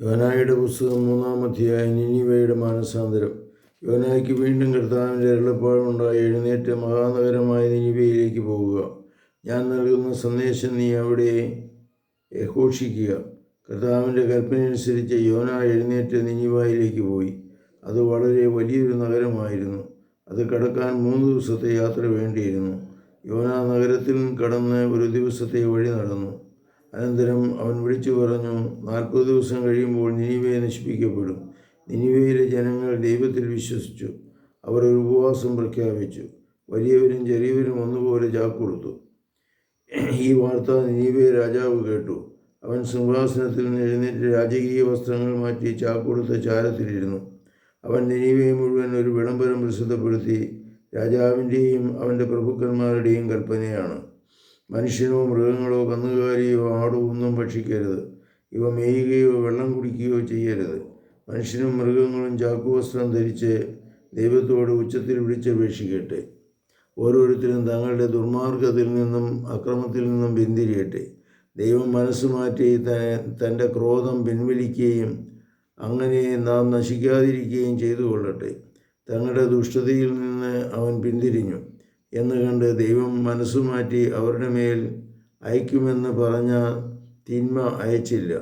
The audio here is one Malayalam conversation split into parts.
യോനായുടെ പുസ്തകം മൂന്നാം അധ്യായം നിനിവയുടെ മാനസാന്തരം. യോനായ്ക്ക് വീണ്ടും കർത്താവിന്റെ അരുളപ്പാടുണ്ടായി എഴുന്നേറ്റ് മഹാനഗരമായ നിനിവയിലേക്ക് പോവുക ഞാൻ നൽകുന്ന സന്ദേശം നീ അവിടെ ഘോഷിക്കുക. കർത്താവിന്റെ കൽപ്പനയനുസരിച്ച് യോന എഴുന്നേറ്റ് നിനിവായിലേക്ക് പോയി. അത് വളരെ വലിയൊരു നഗരമായിരുന്നു. അത് കടക്കാൻ മൂന്ന് ദിവസത്തെ യാത്ര വേണ്ടിയിരുന്നു. യോന നഗരത്തിൽ കടന്ന് ഒരു ദിവസത്തെ വഴി നടന്നു. അനന്തരം അവൻ വിളിച്ചു പറഞ്ഞു നാൽപ്പത് ദിവസം കഴിയുമ്പോൾ നിനിവയെ നശിപ്പിക്കപ്പെടും. നിനിവയിലെ ജനങ്ങൾ ദൈവത്തിൽ വിശ്വസിച്ചു. അവർ ഒരു ഉപവാസം പ്രഖ്യാപിച്ചു. വലിയവരും ചെറിയവരും ഒന്നുപോലെ ചാക്കൊടുത്തു. ഈ വാർത്ത നിനിവെ രാജാവ് കേട്ടു. അവൻ സിംഹാസനത്തിൽ നിന്ന് എഴുന്നേറ്റ് രാജകീയ വസ്ത്രങ്ങൾ മാറ്റി ചാക്കൊടുത്ത ചാരത്തിലിരുന്നു. അവൻ നിനിവയെ മുഴുവൻ ഒരു വിളംബരം പ്രസിദ്ധപ്പെടുത്തി രാജാവിന്റെയും അവന്റെ പ്രഭുക്കന്മാരുടെയും കൽപ്പനയാണ്. മനുഷ്യനോ മൃഗങ്ങളോ കന്നുകാലിയോ ആടോ ഒന്നും ഭക്ഷിക്കരുത്. ഇവ മേയുകയോ വെള്ളം കുടിക്കുകയോ ചെയ്യരുത്. മനുഷ്യനും മൃഗങ്ങളും ചാക്കുവസ്ത്രം ധരിച്ച് ദൈവത്തോട് ഉച്ചത്തിൽ വിളിച്ചപേക്ഷിക്കട്ടെ ഓരോരുത്തരും തങ്ങളുടെ ദുർമാർഗത്തിൽ നിന്നും അക്രമത്തിൽ നിന്നും പിന്തിരിയട്ടെ. ദൈവം മനസ്സ് മാറ്റി തന്റെ ക്രോധം പിൻവലിക്കുകയും അങ്ങനെ നാം നശിക്കാതിരിക്കുകയും ചെയ്തു കൊള്ളട്ടെ തങ്ങളുടെ ദുഷ്ടതയിൽ നിന്ന് അവൻ പിന്തിരിഞ്ഞു. എന്ന് കണ്ട് ദൈവം മനസ്സു മാറ്റി അവരുടെ മേൽ അയക്കുമെന്ന് പറഞ്ഞ തിന്മ അയച്ചില്ല.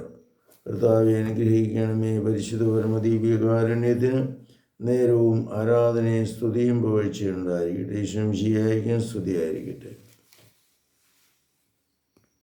കർത്താവെ അനുഗ്രഹിക്കണമേ. പരിശുദ്ധ പരമദീപികാരുണ്യത്തിന് നേരവും ആരാധനയും സ്തുതിയും പുകഴ്ചയുണ്ടായിരിക്കട്ടെ. ശംശിയായിരിക്കും സ്തുതിയായിരിക്കട്ടെ.